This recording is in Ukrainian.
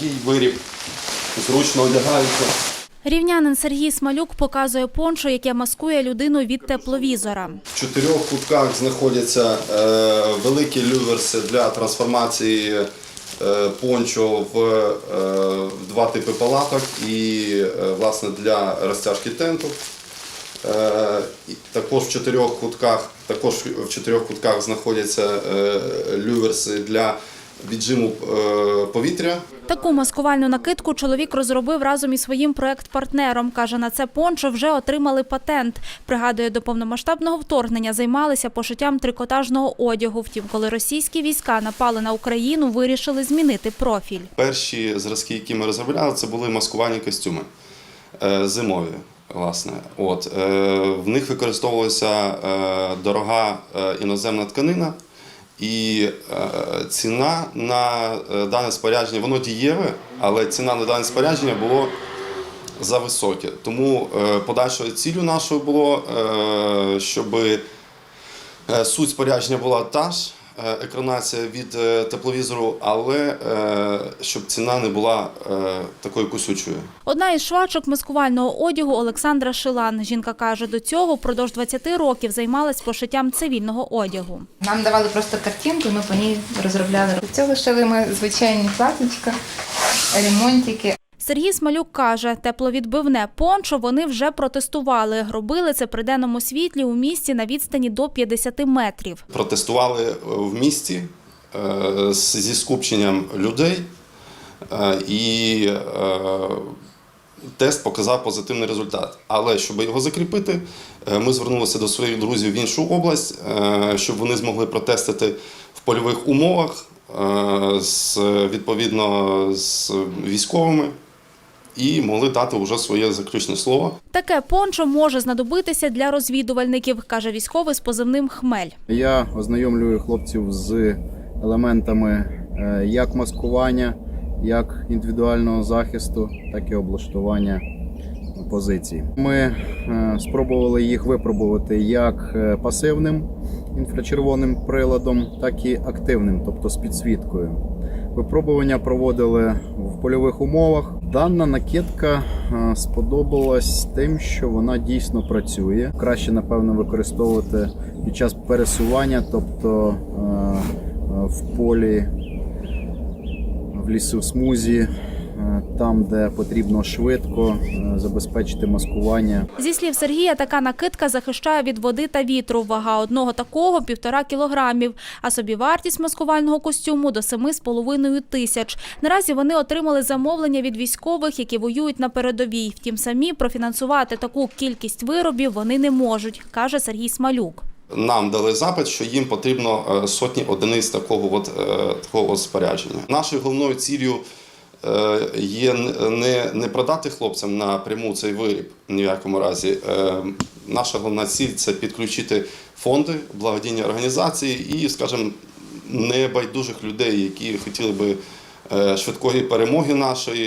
Такий виріб зручно одягається. Рівнянин Сергій Смалюк показує пончо, яке маскує людину від тепловізора. В чотирьох кутках знаходяться е, великі люверси для трансформації е, пончо в, е, два типи палаток і власне для розтяжки тенту. Також в чотирьох кутках, також в чотирьох кутках знаходяться люверси для віджиму повітря. Таку маскувальну накидку чоловік розробив разом із своїм проект-партнером. Каже, на це пончо вже отримали патент. Пригадує, до повномасштабного вторгнення займалися пошиттям трикотажного одягу. Втім, коли російські війська напали на Україну, вирішили змінити профіль. Перші зразки, які ми розробляли, це були маскувальні костюми е, зимові. Власне, от е, в них використовувалася е, дорога іноземна тканина, і е, ціна на е, дане спорядження, воно дієве, але ціна на дане спорядження було зависоке. Тому е, подальшою ціллю нашою було, щоб суть спорядження була та ж. Е, Екранація від е, тепловізору, але е, щоб ціна не була такою кусючою. Одна із швачок маскувального одягу Олександра Шилан. Жінка каже, до цього впродовж 20 років займалась пошиттям цивільного одягу. Нам давали просто картинку, ми по ній розробляли. До цього шили ми звичайні платічка, ремонтики. Сергій Смалюк каже, тепловідбивне пончо вони вже протестували. Робили це при денному світлі у місті на відстані до 50 метрів. Протестували е, в місті е, зі скупченням людей, е, і тест показав позитивний результат. Але щоб його закріпити, ми звернулися до своїх друзів в іншу область, щоб вони змогли протестити в польових умовах з відповідно з військовими. І могли дати вже своє заключне слово. Таке пончо може знадобитися для розвідувальників, каже військовий з позивним Хмель. Я ознайомлюю хлопців з елементами е, як маскування, як індивідуального захисту, так і облаштування позицій. Ми е, спробували їх випробувати як е, пасивним інфрачервоним приладом, так і активним, тобто з підсвіткою. Випробування проводили в польових умовах. Дана накидка е, сподобалась тим, що вона дійсно працює. Краще, напевно, використовувати під час пересування, тобто е, е, в полі, в лісу смузі, там, де потрібно швидко е, забезпечити маскування. Зі слів Сергія, така накидка захищає від води та вітру. Вага одного такого – півтора кілограмів, а собівартість маскувального костюму – до семи з половиною тисяч. Наразі вони отримали замовлення від військових, які воюють на передовій. Втім, самі профінансувати таку кількість виробів вони не можуть, каже Сергій Смалюк. Нам дали запит, що їм потрібно е, сотні одиниць такого от, е, такого от спорядження. Нашою головною ціллю е, є не, не продати хлопцям напряму цей виріб ні в якому разі. Е, Наша головна ціль це підключити фонди, благодійні організації і, скажімо, небайдужих людей, які хотіли би е, швидкої перемоги нашої.